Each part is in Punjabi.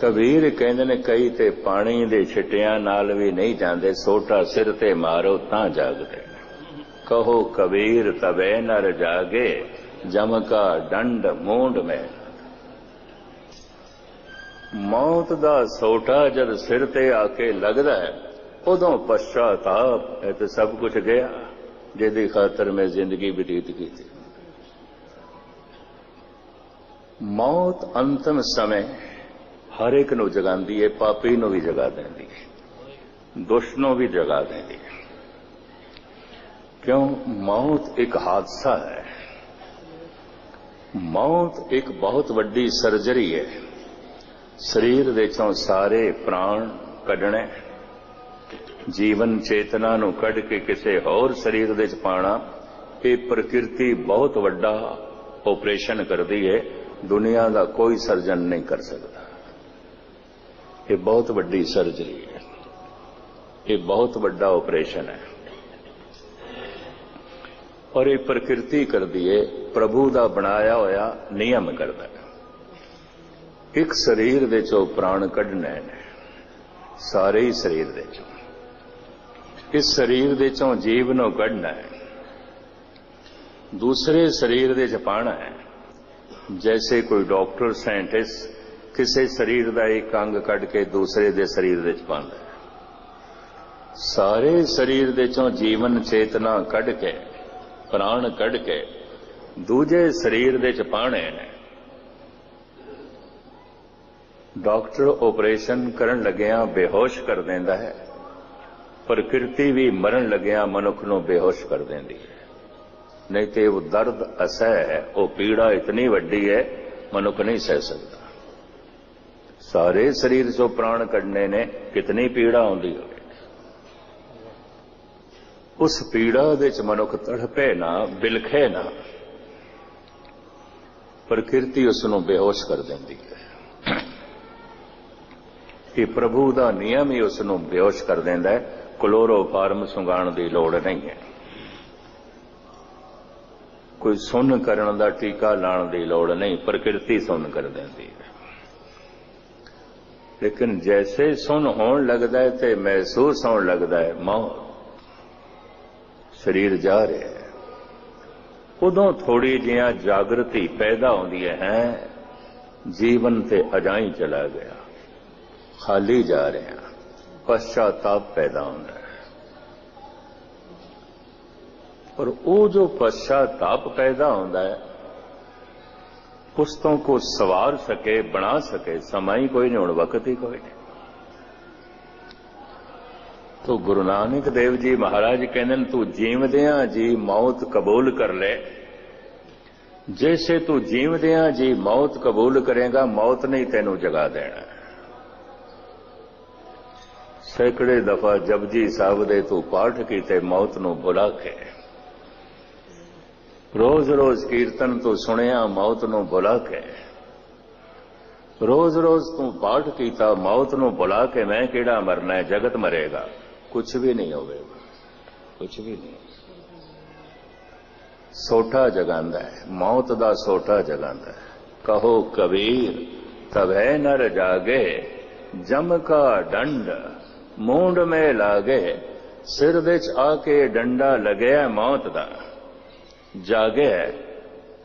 ਕਬੀਰ ਕਹਿੰਦੇ ਨੇ, ਕਈ ਤੇ ਪਾਣੀ ਦੇ ਛਿੱਟਿਆਂ ਨਾਲ ਵੀ ਨਹੀਂ ਜਾਂਦੇ, ਸੋਟਾ ਸਿਰ ਤੇ ਮਾਰੋ ਤਾਂ ਜਾਗਦੇ ਕਹੋ, ਕਬੀਰ, ਤਵੇ ਨਰ ਜਾਗੇ ਜਮਕਾ ਡੰਡ ਮੂੰਡ ਮੈਂ। ਮੌਤ ਦਾ ਸੋਟਾ ਜਦ ਸਿਰ ਤੇ ਆ ਕੇ ਲੱਗਦਾ ਹੈ, ਉਦੋਂ ਪਛਤਾਪ ਇਹ ਤੇ ਸਭ ਕੁਝ ਗਿਆ, ਜਿਹਦੀ ਖਾਤਰ ਮੈਂ ਜ਼ਿੰਦਗੀ ਬਤੀਤ ਕੀਤੀ। ਮੌਤ ਅੰਤਮ ਸਮੇਂ ਹਰ ਇੱਕ ਨੂੰ ਜਗਾਉਂਦੀ ਹੈ ਪਾਪੀ ਨੂੰ ਵੀ ਜਗਾ ਦਿੰਦੀ ਹੈ ਦੁਸ਼ਟ ਨੂੰ ਵੀ ਜਗਾ ਦਿੰਦੀ ਹੈ ਕਿਉਂ? ਮੌਤ ਇੱਕ ਹਾਦਸਾ ਹੈ। ਮੌਤ ਇੱਕ ਬਹੁਤ ਵੱਡੀ ਸਰਜਰੀ ਹੈ ਸਰੀਰ ਦੇ ਚੋਂ ਸਾਰੇ ਪ੍ਰਾਣ ਕੱਢਣੇ, ਜੀਵਨ ਚੇਤਨਾ ਨੂੰ ਕੱਢ ਕੇ ਕਿਸੇ ਹੋਰ ਸਰੀਰ ਦੇ ਚ ਪਾਣਾ ਇਹ ਪ੍ਰਕਿਰਤੀ ਬਹੁਤ ਵੱਡਾ ਆਪਰੇਸ਼ਨ ਕਰਦੀ ਹੈ ਦੁਨੀਆ ਦਾ ਕੋਈ ਸਰਜਨ ਨਹੀਂ ਕਰ ਸਕਦਾ। ਇਹ ਬਹੁਤ ਵੱਡੀ ਸਰਜਰੀ ਹੈ। ਇਹ ਬਹੁਤ ਵੱਡਾ ਆਪਰੇਸ਼ਨ ਹੈ। ਔਰ ਇਹ ਪ੍ਰਕਿਰਤੀ ਕਰਦੀ ਹੈ ਪ੍ਰਭੂ ਦਾ ਬਣਾਇਆ ਹੋਇਆ ਨਿਯਮ ਕਰਦਾ ਹੈ। ਇੱਕ ਸਰੀਰ ਦੇ ਚੋਂ ਪ੍ਰਾਣ ਕੱਢਣੇ ਨੇ, ਸਾਰੇ ਹੀ ਸਰੀਰ ਦੇ ਚੋਂ। ਇਸ ਸਰੀਰ ਦੇ ਚੋਂ ਜੀਵ ਨੂੰ ਕੱਢਣਾ ਹੈ, ਦੂਸਰੇ ਸਰੀਰ ਦੇ ਚ ਪਾਣਾ ਹੈ। ਜੈਸੇ ਕੋਈ ਡਾਕਟਰ ਸਾਇੰਟਿਸਟ ਕਿਸੇ ਸਰੀਰ ਦਾ ਇੱਕ ਅੰਗ ਕੱਢ ਕੇ ਦੂਸਰੇ ਦੇ ਸਰੀਰ ਵਿੱਚ ਪਾਉਂਦਾ ਹੈ। ਸਾਰੇ ਸਰੀਰ ਦੇ ਚੋਂ ਜੀਵਨ ਚੇਤਨਾ ਕੱਢ ਕੇ, ਪ੍ਰਾਣ ਕੱਢ ਕੇ ਦੂਜੇ ਸਰੀਰ ਦੇ ਚ ਪਾਣੇ ਨੇ। ਡਾਕਟਰ ਆਪਰੇਸ਼ਨ ਕਰਨ ਲੱਗਿਆਂ ਬੇਹੋਸ਼ ਕਰ ਦਿੰਦਾ ਹੈ। ਪ੍ਰਕਿਰਤੀ ਵੀ ਮਰਨ ਲੱਗਿਆਂ ਮਨੁੱਖ ਨੂੰ ਬੇਹੋਸ਼ ਕਰ ਦਿੰਦੀ ਹੈ। ਨਹੀਂ ਤੇ ਉਹ ਦਰਦ, ਅਸਹਿ ਹੈ, ਉਹ ਪੀੜਾ ਇਤਨੀ ਵੱਡੀ ਹੈ, ਮਨੁੱਖ ਨਹੀਂ ਸਹਿ ਸਕਦਾ। ਸਾਰੇ ਸਰੀਰ ਚੋਂ ਪ੍ਰਾਣ ਕੱਢਨੇ ਨੇ, ਕਿਤਨੀ ਪੀੜਾ ਆਉਂਦੀ ਹੋਵੇ ਉਸ ਪੀੜਾ ਦੇ ਚ ਮਨੁੱਖ ਤੜਪੇ ਨਾ, ਬਿਲਖੇ ਨਾ, ਪ੍ਰਕਿਰਤੀ ਉਸ ਨੂੰ ਬੇਹੋਸ਼ ਕਰ ਦਿੰਦੀ ਹੈ। ਕਿ ਪ੍ਰਭੂ ਦਾ ਨਿਯਮ ਹੀ ਉਸ ਨੂੰ ਬੇਹੋਸ਼ ਕਰ ਦਿੰਦਾ ਹੈ, ਕਲੋਰੋਫਾਰਮ ਸੁੰਗਾਣ ਦੀ ਲੋੜ ਨਹੀਂ ਹੈ। ਕੋਈ ਸੁਣ ਕਰਨ ਦਾ ਟੀਕਾ ਲਾਣ ਦੀ ਲੋੜ ਨਹੀਂ, ਪ੍ਰਕਿਰਤੀ ਸੁਣ ਕਰ ਦਿੰਦੀ ਹੈ। ਲੇਕਿਨ ਜੈਸੇ ਸੁਣ ਹੋਣ ਲੱਗਦਾ ਹੈ ਤੇ ਮਹਿਸੂਸ ਹੋਣ ਲੱਗਦਾ ਹੈ ਮੌਤ ਸਰੀਰ ਜਾ ਰਿਹਾ ਹੈ। ਉਦੋਂ ਥੋੜੀ ਜਿਹਾ ਜਾਗਰਤੀ ਪੈਦਾ ਹੁੰਦੀ ਹੈ, ਜੀਵਨ ਤੇ ਅਜਾਈ ਚਲਾ ਗਿਆ, ਖਾਲੀ ਜਾ ਰਿਹਾ, ਪਛਤਾਪ ਪੈਦਾ ਹੁੰਦਾ ਹੈ। ਪਰ ਉਹ ਜੋ ਪਛਤਾਪ ਪੈਦਾ ਹੁੰਦਾ ਹੈ ਉਸ ਤੋਂ ਕੋ ਸਵਾਰ ਸਕੇ, ਬਣਾ ਸਕੇ ਸਮਾਂ ਹੀ ਕੋਈ ਨਹੀਂ, ਹੁਣ ਵਕਤ ਹੀ ਕੋਈ ਨਹੀਂ। ਤੋ ਗੁਰੂ ਨਾਨਕ ਦੇਵ ਜੀ ਮਹਾਰਾਜ ਕਹਿੰਦੇ ਨੇ, ਤੂੰ ਜੀਵਦਿਆਂ ਜੀ ਮੌਤ ਕਬੂਲ ਕਰ ਲੈ। ਜੈਸੇ ਤੂੰ ਜੀਵਦਿਆਂ ਜੀ ਮੌਤ ਕਬੂਲ ਕਰੇਗਾ, ਮੌਤ ਨਹੀਂ ਤੈਨੂੰ ਜਗਾ ਦੇਣਾ। ਸੈਕੜੇ ਦਫਾ ਜਪਜੀ ਸਾਹਿਬ ਦੇ ਤੂੰ ਪਾਠ ਕੀਤੇ, ਮੌਤ ਨੂੰ ਬੁਲਾ ਕੇ ਰੋਜ਼-ਰੋਜ਼ ਕੀਰਤਨ ਤੂੰ ਸੁਣਿਆ ਮੌਤ ਨੂੰ ਬੁਲਾ ਕੇ। ਰੋਜ਼-ਰੋਜ਼ ਤੂੰ ਪਾਠ ਕੀਤਾ ਮੌਤ ਨੂੰ ਬੁਲਾ ਕੇ, ਮੈਂ ਕਿਹੜਾ ਮਰਨਾ ਹੈ? ਜਗਤ ਮਰੇਗਾ। ਕੁਝ ਵੀ ਨਹੀਂ ਹੋਵੇਗਾ। ਕੁਝ ਵੀ ਨਹੀਂ। ਸੋਠਾ ਜਗਾਂਦਾ ਹੈ। ਮੌਤ ਦਾ ਸੋਠਾ ਜਗਾਂਦਾ ਹੈ। ਕਹੋ ਕਬੀਰ ਤਬੈ ਨਰ ਜਾਗੇ, ਜਮ ਕਾ ਡੰਡ, ਮੂੰਡ ਮੇ ਲਾਗੇ। ਸਿਰ ਵਿੱਚ ਆ ਕੇ ਡੰਡਾ ਲਗਿਆ ਮੌਤ ਦਾ। ਜਾਗਿਆ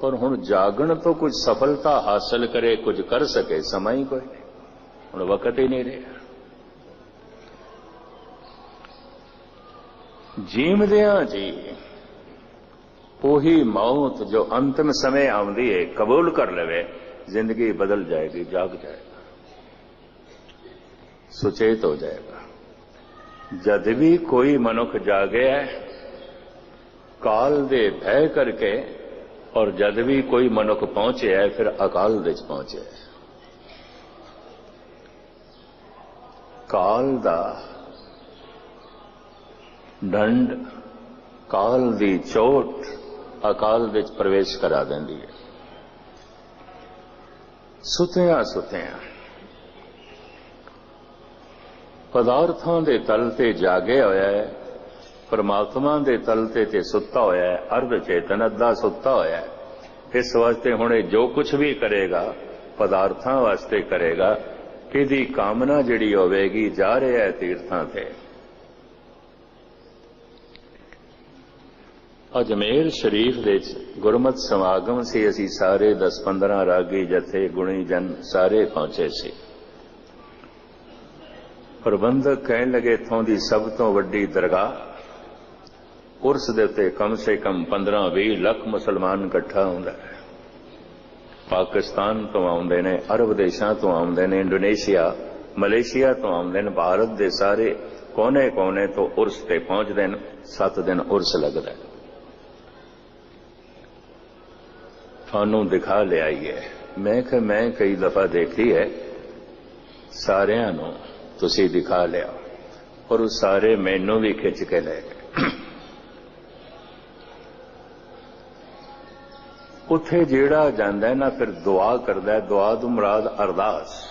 ਪਰ ਹੁਣ ਜਾਗਣ ਤੋਂ ਕੁਝ ਸਫਲਤਾ ਹਾਸਲ ਕਰੇ, ਕੁਝ ਕਰ ਸਕੇ, ਸਮਾਂ ਹੀ ਕੋਈ ਨਹੀਂ। ਹੁਣ ਵਕਤ ਹੀ ਨਹੀਂ ਰਿਹਾ। ਜੀਵਦਿਆਂ ਜੀ, ਉਹੀ ਮੌਤ ਜੋ ਅੰਤਮ ਸਮੇਂ ਆਉਂਦੀ ਹੈ ਕਬੂਲ ਕਰ ਲਵੇ, ਜ਼ਿੰਦਗੀ ਬਦਲ ਜਾਏਗੀ, ਜਾਗ ਜਾਏਗਾ। ਸੁਚੇਤ ਹੋ ਜਾਏਗਾ। ਜਦ ਵੀ ਕੋਈ ਮਨੁੱਖ ਜਾਗਿਆ ਕਾਲ ਦੇ ਭੈ ਕਰਕੇ ਔਰ ਜਦ ਵੀ ਕੋਈ ਮਨੁੱਖ ਪਹੁੰਚਿਆ ਫਿਰ ਅਕਾਲ ਦੇ ਵਿੱਚ ਪਹੁੰਚਿਆ ਕਾਲ ਦਾ ਡੰਡ ਕਾਲ ਦੀ ਚੋਟ ਅਕਾਲ ਵਿੱਚ ਪ੍ਰਵੇਸ਼ ਕਰਾ ਦਿੰਦੀ ਹੈ। ਸੁਤਿਆਂ ਸੁਤਿਆਂ ਪਦਾਰਥਾਂ ਦੇ ਤਲ ਤੇ ਜਾਗਿਆ ਹੋਇਆ ਹੈ ਪਰਮਾਤਮਾ ਦੇ ਤਲ ਤੇ ਤੇ ਸੁੱਤਾ ਹੋਇਆ ਹੈ, ਅਰਧ ਚੇਤਨ ਅੱਧਾ ਸੁੱਤਾ ਹੋਇਆ ਹੈ। ਇਸ ਵਾਸਤੇ ਹੁਣ ਇਹ ਜੋ ਕੁਝ ਵੀ ਕਰੇਗਾ, ਪਦਾਰਥਾਂ ਵਾਸਤੇ ਕਰੇਗਾ ਇਹਦੀ ਕਾਮਨਾ ਜਿਹੜੀ ਹੋਵੇਗੀ, ਜਾ ਰਿਹਾ ਹੈ ਤੀਰਥਾਂ ਤੇ। ਅਜਮੇਰ ਸ਼ਰੀਫ ਦੇ ਵਿੱਚ ਗੁਰਮਤ ਸਮਾਗਮ ਸੀ, ਅਸੀਂ ਸਾਰੇ 10-15 ਰਾਗੀ ਜਥੇ ਗੁਣੀ ਜਨ ਸਾਰੇ ਪਹੁੰਚੇ ਸੀ। ਪ੍ਰਬੰਧਕ ਕਹਿਣ ਲੱਗੇ, ਇਥੋਂ ਦੀ ਸਭ ਤੋਂ ਵੱਡੀ ਦਰਗਾਹ ਉਰਸ ਦੇ ਉੱਤੇ ਕਮ ਸੇ ਕਮ 15-20 ਲੱਖ ਮੁਸਲਮਾਨ ਇਕੱਠਾ ਹੁੰਦਾ ਹੈ। ਪਾਕਿਸਤਾਨ ਤੋਂ ਆਉਂਦੇ ਨੇ, ਅਰਬ ਦੇਸ਼ਾਂ ਤੋਂ ਆਉਂਦੇ ਨੇ, ਇੰਡੋਨੇਸ਼ੀਆ, ਮਲੇਸ਼ੀਆ ਤੋਂ ਆਉਂਦੇ ਨੇ, ਭਾਰਤ ਦੇ ਸਾਰੇ ਕੋਨੇ-ਕੋਨੇ ਤੋਂ ਉਰਸ ਤੇ ਪਹੁੰਚਦੇ ਨੇ 7 ਦਿਨ ਉਰਸ ਲੱਗਦਾ ਹੈ। ਤੁਹਾਨੂੰ ਦਿਖਾ ਲਿਆਈ ਹੈ ਮੈਂ ਕਿ ਮੈਂ ਕਈ ਦਫਾ ਦੇਖੀ ਹੈ, ਸਾਰਿਆਂ ਨੂੰ ਤੁਸੀਂ ਦਿਖਾ ਲਿਆ। ਔਰ ਉਹ ਸਾਰੇ ਮੈਨੂੰ ਵੀ ਖਿੱਚ ਕੇ ਲੈ ਗਏ। ਉੱਥੇ ਜਿਹੜਾ ਜਾਂਦਾ ਨਾ, ਫਿਰ ਦੁਆ ਕਰਦਾ ਦੁਆ ਤੋਂ ਮੁਰਾਦ ਅਰਦਾਸ।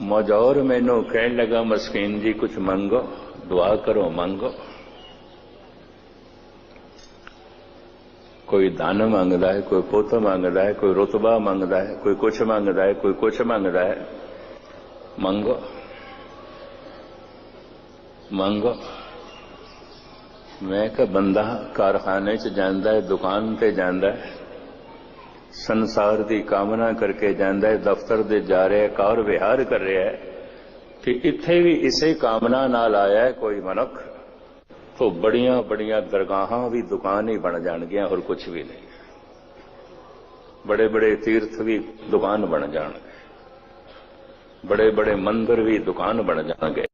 ਮੌਜੌਰ ਮੈਨੂੰ ਕਹਿਣ ਲੱਗਾ, ਮਸਕੀਨ ਜੀ ਕੁਝ ਮੰਗੋ, ਦੁਆ ਕਰੋ, ਮੰਗੋ। ਕੋਈ ਦਾਨ ਮੰਗਦਾ ਹੈ, ਕੋਈ ਪੁੱਤ ਮੰਗਦਾ ਹੈ, ਕੋਈ ਰਤਬਾ ਮੰਗਦਾ ਹੈ, ਕੋਈ ਕੁਛ ਮੰਗਦਾ ਹੈ, ਕੋਈ ਕੁਛ ਮੰਗਦਾ ਹੈ। ਮੰਗੋ। ਮੰਗੋ। ਮੈਂ ਕਿ ਬੰਦਾ ਕਾਰਖਾਨੇ 'ਚ ਜਾਂਦਾ ਹੈ, ਦੁਕਾਨ ਤੇ ਜਾਂਦਾ ਹੈ, ਸੰਸਾਰ ਦੀ ਕਾਮਨਾ ਕਰਕੇ ਜਾਂਦਾ ਹੈ, ਦਫ਼ਤਰ ਦੇ ਜਾ ਰਿਹਾ ਹੈ ਕਾਰ ਵਿਹਾਰ ਕਰ ਰਿਹਾ ਹੈ ਕਿ ਇੱਥੇ ਵੀ ਇਸੇ ਕਾਮਨਾ ਨਾਲ ਆਇਆ ਹੈ, ਕੋਈ ਮਨੁੱਖ ਤੋਂ ਬੜੀਆਂ ਬੜੀਆਂ ਦਰਗਾਹਾਂ ਵੀ ਦੁਕਾਨ ਹੀ ਬਣ ਜਾਣਗੀਆਂ, ਹੋਰ ਕੁਝ ਵੀ ਨਹੀਂ। ਬੜੇ ਬੜੇ ਤੀਰਥ ਵੀ ਦੁਕਾਨ ਬਣ ਜਾਣਗੇ। ਬੜੇ ਬੜੇ ਮੰਦਰ ਵੀ ਦੁਕਾਨ ਬਣ ਜਾਣਗੇ।